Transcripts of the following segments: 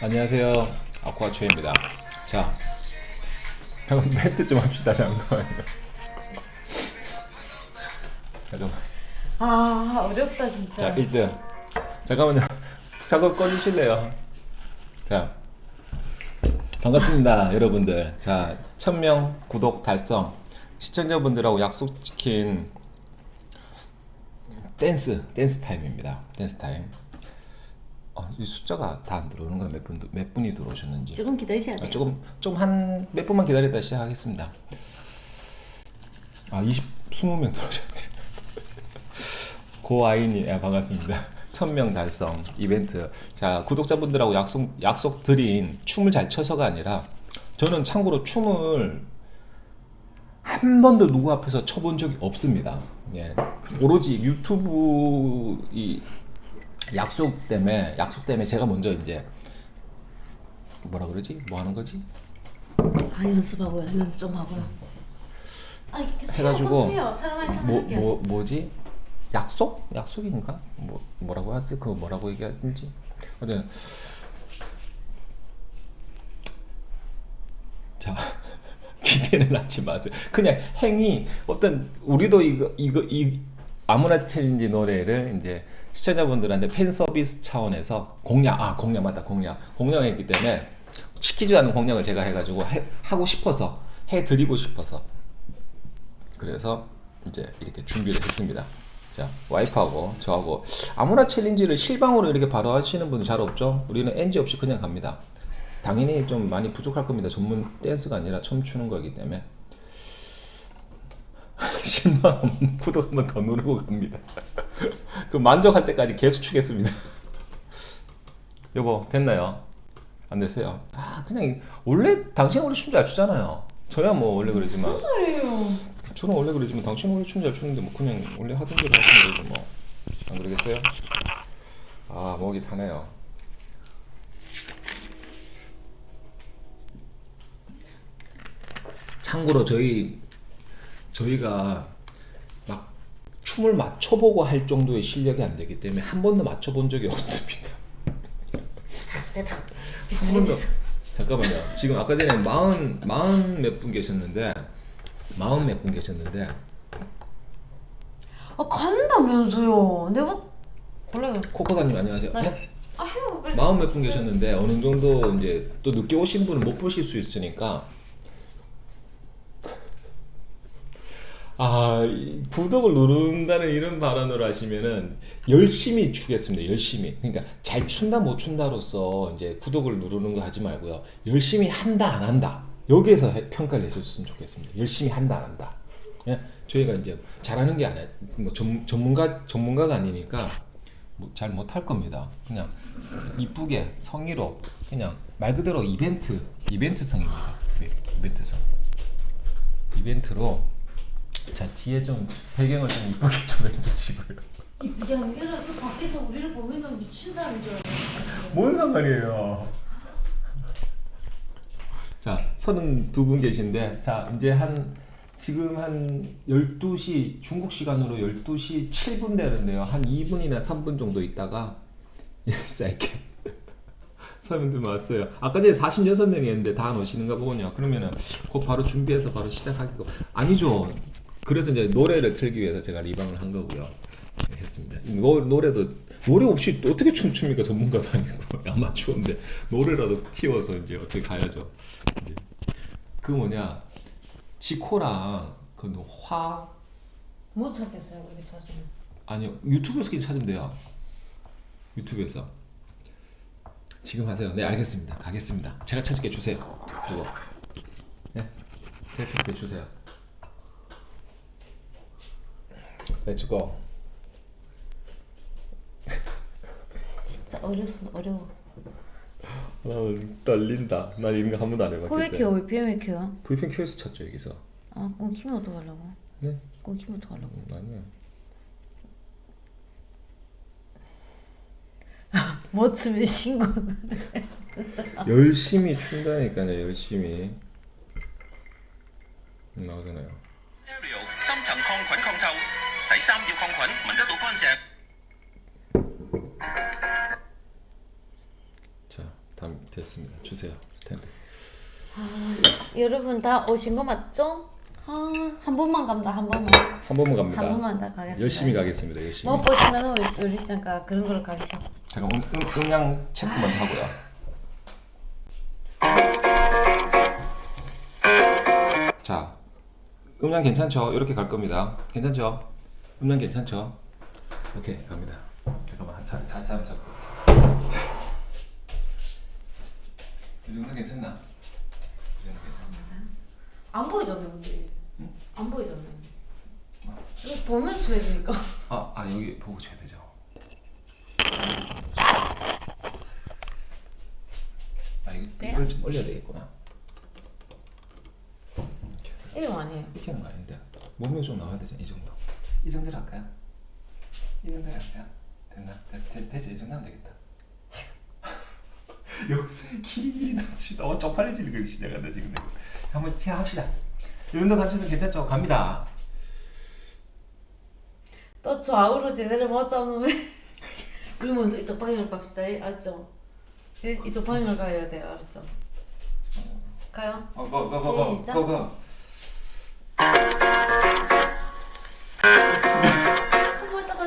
안녕하세요. 아쿠아초입니다. 자, 잠깐 멘트 좀 합시다, 잠깐만요. 잠깐만. 아 어렵다 진짜. 자, 1등. 잠깐만요. 잠깐 꺼주실래요? 자, 반갑습니다, 여러분들. 자, 1000명 구독 달성. 시청자분들하고 약속 지킨 댄스, 댄스 타임입니다. 댄스 타임. 어, 이 숫자가 다 안 들어오는 거야? 몇 분, 몇 분이 들어오셨는지. 조금 기다리셔야 돼요. 아, 조금 좀 한 몇 분만 기다렸다 시작하겠습니다. 아 20, 20명 들어오셨네. 고아인이 아, 반갑습니다. 1000명 달성 이벤트. 자 구독자분들하고 약속 약속 드린 춤을 잘 춰서가 아니라 저는 참고로 춤을 한 번도 누구 앞에서 춰본 적이 없습니다. 예. 오로지 유튜브 이 약속 때문에 약속 때문에 제가 먼저 이제 뭐라 그러지? 뭐 하는 거지? 아 연습하고요. 연습 좀 하고요. 아 이렇게 계속 해가지고 해요. 사람이 뭐, 사람에게. 뭐 뭐지? 약속? 약속인가? 뭐 뭐라고 하지? 그거 뭐라고 얘기하는지? 어쨌든 자 기대는 하지 마세요. 그냥 행위 어떤 우리도 이거 이거 이 아무나 챌린지 노래를 이제 시청자분들한테 팬 서비스 차원에서 공략 아 공략 맞다 공략 공략했기 때문에 시키지 않은 공략을 제가 해가지고 해, 하고 싶어서 해드리고 싶어서 그래서 이제 이렇게 준비를 했습니다. 자, 와이프하고 저하고 아무나 챌린지를 실방으로 이렇게 바로 하시는 분이 잘 없죠. 우리는 NG 없이 그냥 갑니다. 당연히 좀 많이 부족할 겁니다. 전문 댄스가 아니라 춤 추는 거기 때문에. 실망하면 구독 한 번 더 누르고 갑니다. 그 만족할 때까지 계속 추겠습니다. 여보 됐나요? 안 됐어요? 아 그냥 원래 당신 원래 춤 잘 추잖아요. 저야 뭐 원래 그러지만. 저는 원래 그러지만 당신 원래 춤 잘 추는데 뭐 그냥 원래 하던 대로 하시면 되죠 뭐. 안 그러겠어요? 아 목이 타네요. 참고로 저희 저희가 막 춤을 맞춰보고 할 정도의 실력이 안 되기 때문에 한 번도 맞춰본 적이 없습니다. 한 번도 됐어. 잠깐만요. 지금 아까 전에 마흔 마흔 몇 분 계셨는데 마흔 몇 분 계셨는데 아 간다면서요. 내가 원래 코코다님 안녕하세요. 네. 네? 아. 마흔 몇 분 계셨는데 어느 정도 이제 또 늦게 오신 분은 못 보실 수 있으니까 아이 구독을 누른다는 이런 발언을 하시면은 열심히 추겠습니다. 열심히 그러니까 잘 춘다 못 춘다로서 이제 구독을 누르는 거 하지 말고요. 열심히 한다 안 한다 여기에서 해- 평가를 해줬으면 좋겠습니다. 열심히 한다 안 한다. 예? 저희가 이제 잘하는 게 아니라 뭐 전, 전문가 전문가가 아니니까 뭐 잘 못할 겁니다. 그냥 이쁘게 성의로 그냥 말 그대로 이벤트 이벤트성입니다. 네, 이벤트성 이벤트로 자 뒤에 좀 배경을 좀 이쁘게 좀 해주시고요. 이게 아니라 그 밖에서 우리를 보면 미친 사람인 줄 알아. 뭔 상관이에요? 자, 32분 계신데, 자, 이제 한, 지금 한 12시, 중국 시간으로 12시 7분 되는데요. 한 2분이나 3분 정도 있다가, 예, 쌀게. 사람들 왔어요. 아까 전에 46명이 했는데 다 안 오시는가 보군요. 그러면은 곧 바로 준비해서 바로 시작하기고. 아니죠. 그래서 이제 노래를 틀기 위해서 제가 리방을 한 거고요. 네, 했습니다. 노, 노래도 노래 없이 또 어떻게 춤춥니까 전문가도 아니고 아마추어인데 노래라도 띄워서 이제 어떻게 가야죠. 이제 그 뭐냐 지코랑 그화 못 찾겠어요 그렇게 찾으면. 아니요 유튜브에서 그냥 찾으면 돼요. 유튜브에서 지금 하세요. 네 알겠습니다. 가겠습니다. 제가 찾을게 주세요. 그거 네 제가 찾을게 주세요. 렛츠고. 진짜 어렵어 어려워. 아 떨린다. 나 이런 거 한 번도 안 해봤기 그왜 켜요? 왜 비에 왜 켜요? 불펜 켜서 찾죠 여기서. 아 그럼 키면 어떡하려고? 네? 그럼 키면 어떡하려고? 음, 아니야. 뭐 춤을 신고. 열심히 춘다니까요 열심히 음, 나오잖아요. 잘. 자, 다음 됐습니다. 주세요. 스탠드. 아, 여러분 다 오신 거 맞죠? 아, 한 번만 간다. 한 번만. 한 번만 갑니다. 한 번만 다 가겠습니다. 열심히 가겠습니다. 열심히. 뭐 보시면 우리 우리 잠깐 그런 걸로 가시죠. 잠깐 음량 체크만 하고요. 자, 음량 괜찮죠? 이렇게 갈 겁니다. 괜찮죠? 음량 괜찮죠? 오케이 갑니다. 잠깐만 자, 자세 한번 잡고. 자. 이 정도 괜찮나? 이 정도 괜찮죠? 안 보이잖아요, 근데. 안 보이잖아요. 이거 보면서 해야 되니까. 아, 아 여기 보고 쳐야 되죠. 아 이거 네. 이걸 좀 올려야 되겠구나. 이거 아니에요. 이렇게 하는 거 아닌데 몸이 좀 나와야 되죠 이 정도 이 정도로 할까요? 이 정도로 할까요? 됐나? 되, 되, 되지 이 정도 하면 되겠다 역사의 길이 남시다 어 쪽팔려지는 거 시작한다 지금. 한번 시작합시다 이 정도 감춰도 괜찮죠? 갑니다 또 좌우로 제대로 못 잡으면 우리 먼저 이쪽 방향으로 갑시다. 예, 알죠? 예, 이쪽 방향으로 가야 돼요. 알았죠? 가요? 어, 거, 거, 거, 거, 시작. 번더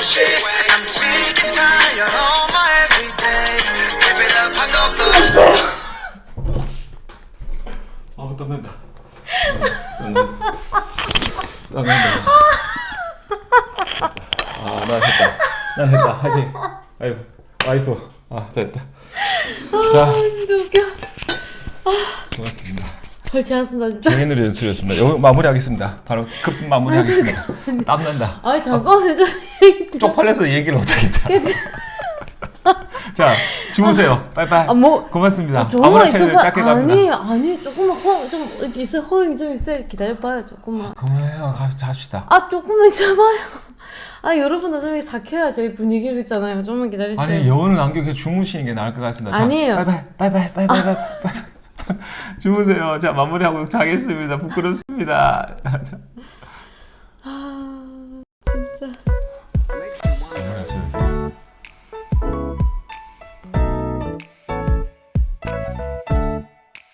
살래 잠시 I'm sick and tired of my everyday. Keep it up 한 것도 어 땀난다 어, 땀난다. 땀난다. 아난 했다. 난 했다. 화이팅 아이고. 와이프 아 됐다. 자. 진짜 웃겨. 고맙습니다 헐지 않습니다, 진짜. 개인으로 연습했습니다 여기 마무리하겠습니다 바로 급 마무리하겠습니다 땀난다 아니, 잠깐만, 저 쪽팔려서 얘기를 못하겠다 자 주무세요 빠이빠이 아, 뭐. 고맙습니다 아, 정말 아무런 채널 있어봐. 짧게 갑니다 아니, 아니, 조금만 허, 좀, 이렇게 있어, 허용이 좀 있어요. 기다려봐요, 조금만. 그만해요 가 잡시다 아, 조금만 있어봐요. 아, 여러분도 좀 삭혀야 저희 분위기를 있잖아요. 좀만 기다리세요. 아니 여운을 남기고 주무시는 게 나을 것 같습니다. 자, 아니에요. 바이바이 바이바이 바이바이 바이바이. 주무세요. 자 마무리하고 자겠습니다. 부끄럽습니다. 자. 아, 진짜.